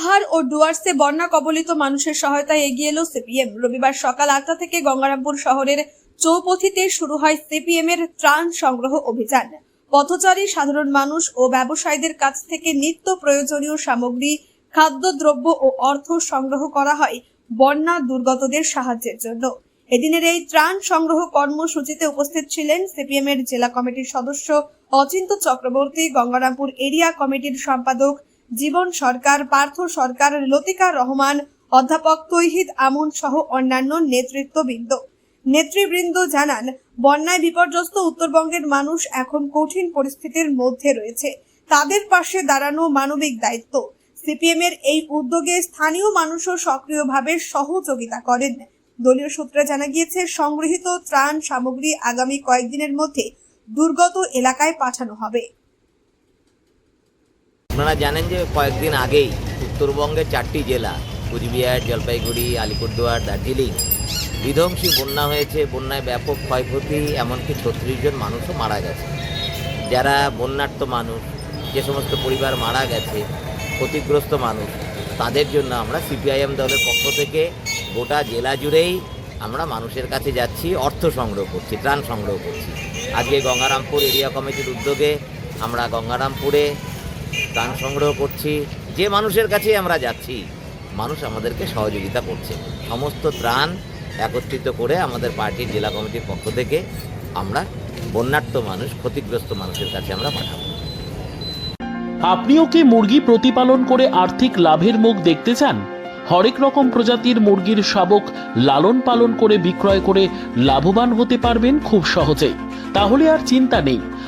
দুয়ার ও ডুয়ার্সে বন্যা কবলিত মানুষের সহায়তায় এগিয়ে এলো সিপিএম। রবিবার সকাল আটটা থেকে গঙ্গারামপুর শহরের চৌপথিতে শুরু হয় সিপিএম এর ত্রাণ সংগ্রহ অভিযান। পথচারী, সাধারণ মানুষ ও ব্যবসায়ীদের কাছ থেকে নিত্য প্রয়োজনীয় সামগ্রী খাদ্যদ্রব্য ও অর্থ সংগ্রহ করা হয় বন্যা দুর্গতদের সাহায্যের জন্য। এদিনের এই ত্রাণ সংগ্রহ কর্মসূচিতে উপস্থিত ছিলেন সিপিএম এর জেলা কমিটির সদস্য অচিন্ত চক্রবর্তী, গঙ্গারামপুর এরিয়া কমিটির সম্পাদক জীবন সরকার, পার্থ সরকার, লতিকা রহমান, অধ্যাপক তৈহিদ আমন সহ অন্যান্য নেতৃত্ববৃন্দ। নেতৃবৃন্দ জানান, বন্যায় বিপর্যস্ত উত্তরবঙ্গের মানুষ এখন কঠিন পরিস্থিতির মধ্যে রয়েছে। তাদের পাশে দাঁড়ানো মানবিক দায়িত্ব। সিপিএম এর এই উদ্যোগে স্থানীয় মানুষও সক্রিয়ভাবে সহযোগিতা করেন। দলীয় সূত্রে জানা গিয়েছে, সংগৃহীত ত্রাণ সামগ্রী আগামী কয়েকদিনের মধ্যে দুর্গত এলাকায় পাঠানো হবে। আপনারা জানেন যে কয়েকদিন আগেই উত্তরবঙ্গের চারটি জেলা, কুচবিহার, জলপাইগুড়ি, আলিপুরদুয়ার, দার্জিলিং, বিধ্বংসী বন্যা হয়েছে, বন্যায় ব্যাপক ক্ষয়ক্ষতি, এমনকি ছত্রিশ জন মানুষও মারা গেছে। যারা বন্যার্থ মানুষ, যে সমস্ত পরিবার মারা গেছে, ক্ষতিগ্রস্ত মানুষ, তাদের জন্য আমরা সিপিআইএম দলের পক্ষ থেকে গোটা জেলা জুড়েই আমরা মানুষের কাছে যাচ্ছি, অর্থ সংগ্রহ করছি, ত্রাণ সংগ্রহ করছি। আজকে গঙ্গারামপুর এরিয়া কমিটির উদ্যোগে আমরা গঙ্গারামপুরে ত্রাণ সংগ্রহ করছি, যে মানুষের কাছেই আমরা যাচ্ছি, মানুষ আমাদেরকে সহযোগিতা করছে। সমস্ত ত্রাণ একত্রিত করে আমাদের পার্টির জেলা কমিটির পক্ষ থেকে আমরা বন্যার্থ মানুষ, ক্ষতিগ্রস্ত মানুষের কাছে আমরা পাঠাবো। আপনিও কি মুরগি প্রতিপালন করে আর্থিক লাভের মুখ দেখতে চান? হরেক রকম প্রজাতির মুরগির শাবক লালন পালন করে বিক্রয় করে লাভবান হতে পারবেন খুব সহজেই। তাহলে আর চিন্তা নেই